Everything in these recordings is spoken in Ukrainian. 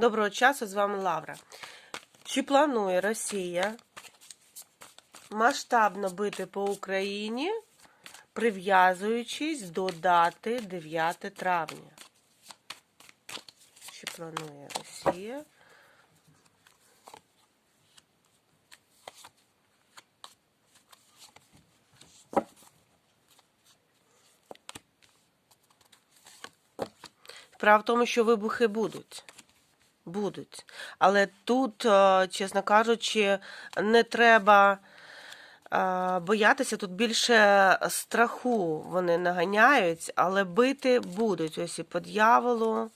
Доброго часу, з вами Лавра. Чи планує Росія масштабно бити по Україні, прив'язуючись до дати 9 травня? Чи планує Росія? Справа в тому, що вибухи будуть. Будуть. Але тут, е, чесно кажучи, не треба е, боятися, тут більше страху вони наганяють, але бити будуть. Ось і по дьяволу.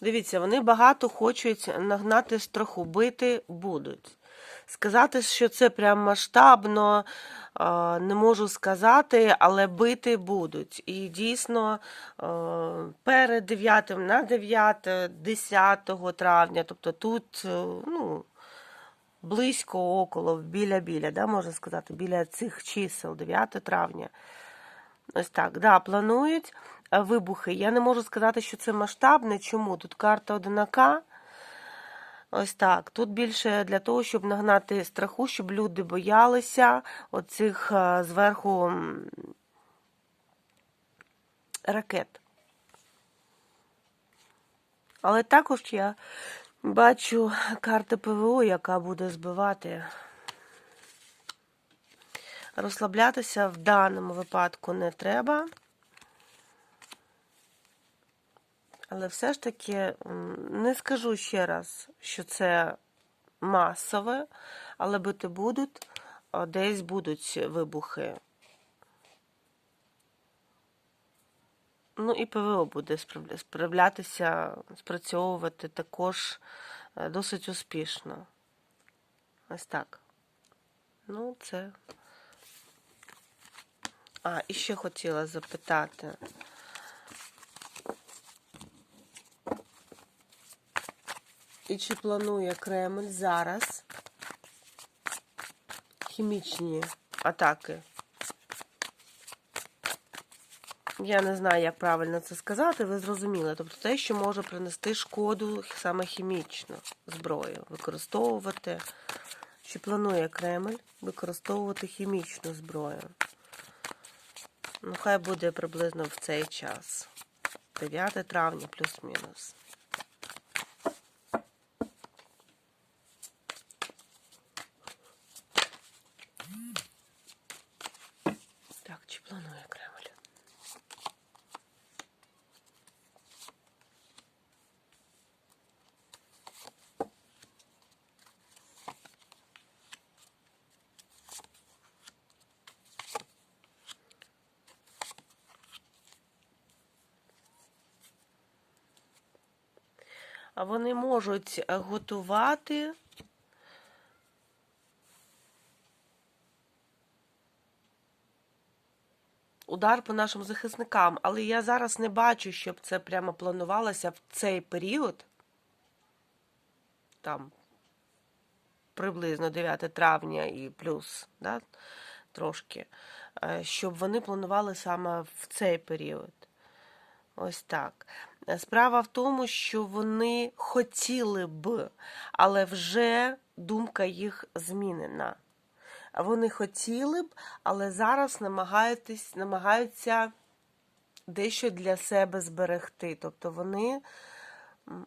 Дивіться, вони багато хочуть нагнати страху, бити будуть. Сказати, що це прям масштабно, не можу сказати, але бити будуть. І дійсно перед 9 на 9, 10 травня, тобто тут, е, ну, близько, около, біля-біля, да, можна сказати, біля цих чисел, 9 травня. Ось так, да, планують е, вибухи. Я не можу сказати, що це масштабне. Чому? Тут карта одинака. Ось так. Тут більше для того, щоб нагнати страху, щоб люди боялися оцих е, зверху ракет. Але також я бачу карти ПВО, яка буде збивати. Розслаблятися в даному випадку не треба. Але все ж таки не скажу ще раз, що це масове, але бити будуть, десь будуть вибухи. Ну і ПВО буде справлятися, спрацьовувати також е, досить успішно. Ось так. Ну, це. А, і ще хотіла запитати. І чи планує Кремль зараз хімічні атаки? Я не знаю, як правильно це сказати, ви зрозуміли. Тобто те, що може принести шкоду саме хімічну зброю, використовувати. Чи планує Кремль використовувати хімічну зброю? Ну, хай буде приблизно в цей час. 9 травня, плюс-мінус. Так, чи планує Кремль? А вони можуть е, готувати удар по нашим захисникам, але я зараз не бачу, щоб це прямо планувалося в цей період. Там приблизно 9 травня і плюс, да, трошки, е, щоб вони планували саме в цей період. Ось так. Справа в тому, що вони хотіли б, але вже думка їх змінена. Вони хотіли б, але зараз намагаються, намагаються дещо для себе зберегти. Тобто вони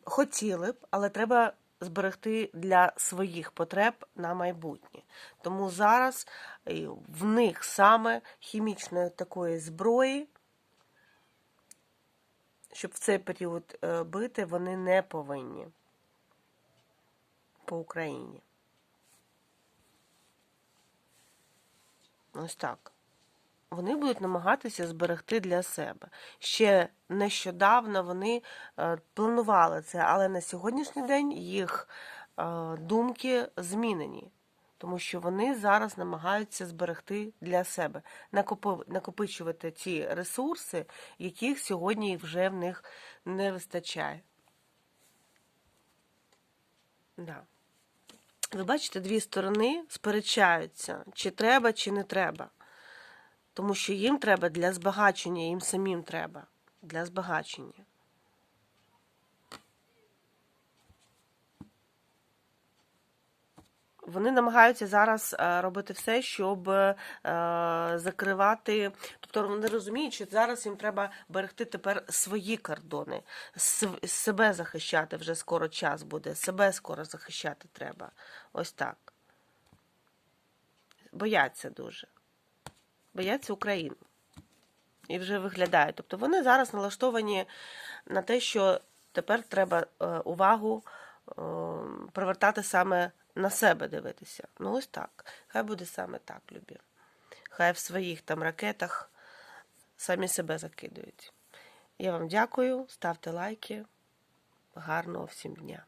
хотіли б, але треба зберегти для своїх потреб на майбутнє. Тому зараз е, в них саме хімічної такої зброї, щоб в цей період е, бити, вони не повинні по Україні. Ось так. Вони будуть намагатися зберегти для себе. Ще нещодавно вони е, планували це, але на сьогоднішній день їх е, думки змінені, тому що вони зараз намагаються зберегти для себе, накопичувати ті ресурси, яких сьогодні вже в них не вистачає. Да. Ви бачите, дві сторони сперечаються, чи треба, чи не треба. Тому що їм треба для збагачення, їм самим треба для збагачення. Вони намагаються зараз е, робити все, щоб е, закривати. Тобто вони розуміють, що зараз їм треба берегти тепер свої кордони, себе захищати вже скоро час буде, себе скоро захищати треба. Ось так. Бояться дуже. Бояться України. І вже виглядають. Тобто вони зараз налаштовані на те, що тепер треба е, увагу привертати саме на себе дивитися. Ну, ось так. Хай буде саме так, любі. Хай в своїх там ракетах самі себе закидують. Я вам дякую, ставте лайки. Гарного всім дня.